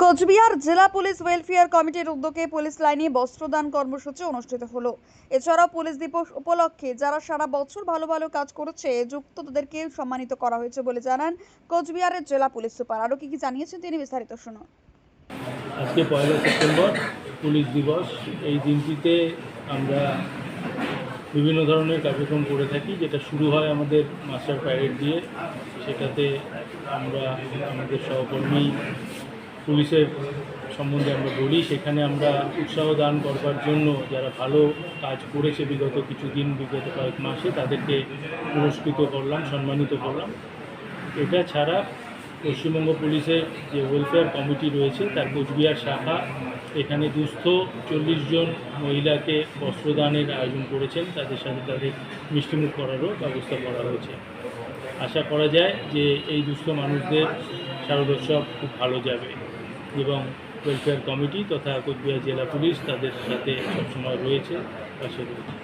কোচবিহার জেলা police welfare কমিটির উদ্যোগে পুলিশ লাইনে বস্ত্রদান কর্মসূচি অনুষ্ঠিত হলো। এছাড়াও পুলিশ দিবস উপলক্ষে যারা সারা বছর ভালো ভালো কাজ করেছে যুক্ত তাদেরকে সম্মানিত করা হয়েছে বলে জানান কোচবিহারের জেলা পুলিশ সুপার। আরও কি কি জানিয়েছেন তিনি বিস্তারিত শুনুন। আজকে পয়লা সেপ্টেম্বর, পুলিশ দিবস। এই দিনটিতে আমরা বিভিন্ন ধরনের কার্যক্রম করে থাকি, যেটা শুরু হয় আমাদের মাস্টার প্যারেড দিয়ে। সেটাতে আমরা আমাদের সহকর্মী পুলিশের সম্বন্ধে আমরা বলি, সেখানে আমরা উৎসাহ দান করবার জন্য যারা ভালো কাজ করেছে বিগত কিছু দিন বিগত কয়েক মাসে, তাদেরকে পুরস্কৃত করলাম, সম্মানিত করলাম। এটা ছাড়া পশ্চিমবঙ্গ পুলিশের যে ওয়েলফেয়ার কমিটি রয়েছে, তার কোচবিহার শাখা, এখানে দুস্থ চল্লিশ জন মহিলাকে বস্ত্রদানের আয়োজন করেছেন। তাদের সাথে তাদের মিষ্টিমুখ করারও ব্যবস্থা করা হয়েছে। আশা করা যায় যে এই দুস্থ মানুষদের শারদোৎসব খুব ভালো যাবে এবং ওয়েলফেয়ার কমিটি তথা কোচবিহার জেলা পুলিশ তাদের সাথে সবসময় রয়েছে পাশে রয়েছে